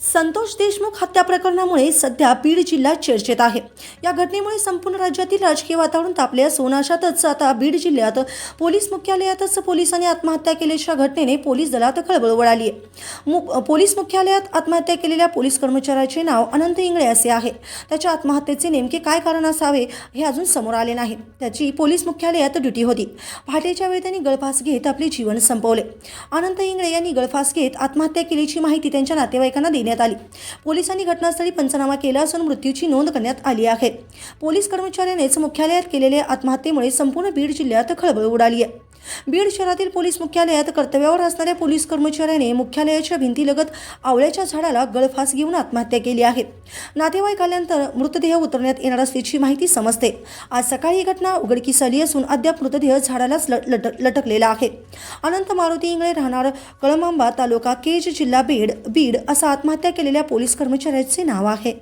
संतोष देशमुख हत्या प्रकरणामुळे सध्या बीड जिल्हा चर्चेत आहे. या घटनेमुळे संपूर्ण राज्यातील राजकीय वातावरण तापले असून अशातच आता बीड जिल्ह्यात पोलीस मुख्यालयातच पोलिसांनी आत्महत्या केल्याच्या घटनेने पोलीस दलात खळबळ उडाली आहे. मु पोलीस मुख्यालयात आत्महत्या केलेल्या पोलीस कर्मचाऱ्याचे नाव अनंत इंगळे असे आहे. त्याच्या आत्महत्येचे नेमके काय कारण असावे हे अजून समोर आले नाही. त्याची पोलीस मुख्यालयात ड्युटी होती. पहाटेच्या वेळी त्यांनी गळफास घेत आपले जीवन संपवले. अनंत इंगळे यांनी गळफास घेत आत्महत्या केल्याची माहिती त्यांच्या नातेवाईकांना देण्यात आली. पोलिसांनी घटनास्थळी पंचनामा केला असून मृत्यूची नोंद करण्यात आली आहे. पोलीस कर्मचाऱ्यानेच मुख्यालयात केलेल्या आत्महत्येमुळे संपूर्ण बीड जिल्ह्यात खळबळ उडाली आहे. बीड शहरातील पोलीस मुख्यालयात कर्तव्यावर असणाऱ्या पोलीस कर्मचाऱ्याने मुख्यालयाच्या भिंतीलगत आवळ्याच्या झाडाला गळफास घेऊन आत्महत्या केली आहे. नातेवाईक आल्यानंतर मृतदेह उतरण्यात येणार असल्याची माहिती समजते. आज सकाळी ही घटना उघडकीस आली असून अद्याप मृतदेह झाडालाच लट लटकलेला आहे. अनंत मारुती इंगळे राहणार कळमांबा तालुका केज जिल्हा बीड बीड असा आत्महत्या आत्महत्या केलेल्या पोलीस कर्मचाऱ्याचे नाव आहे.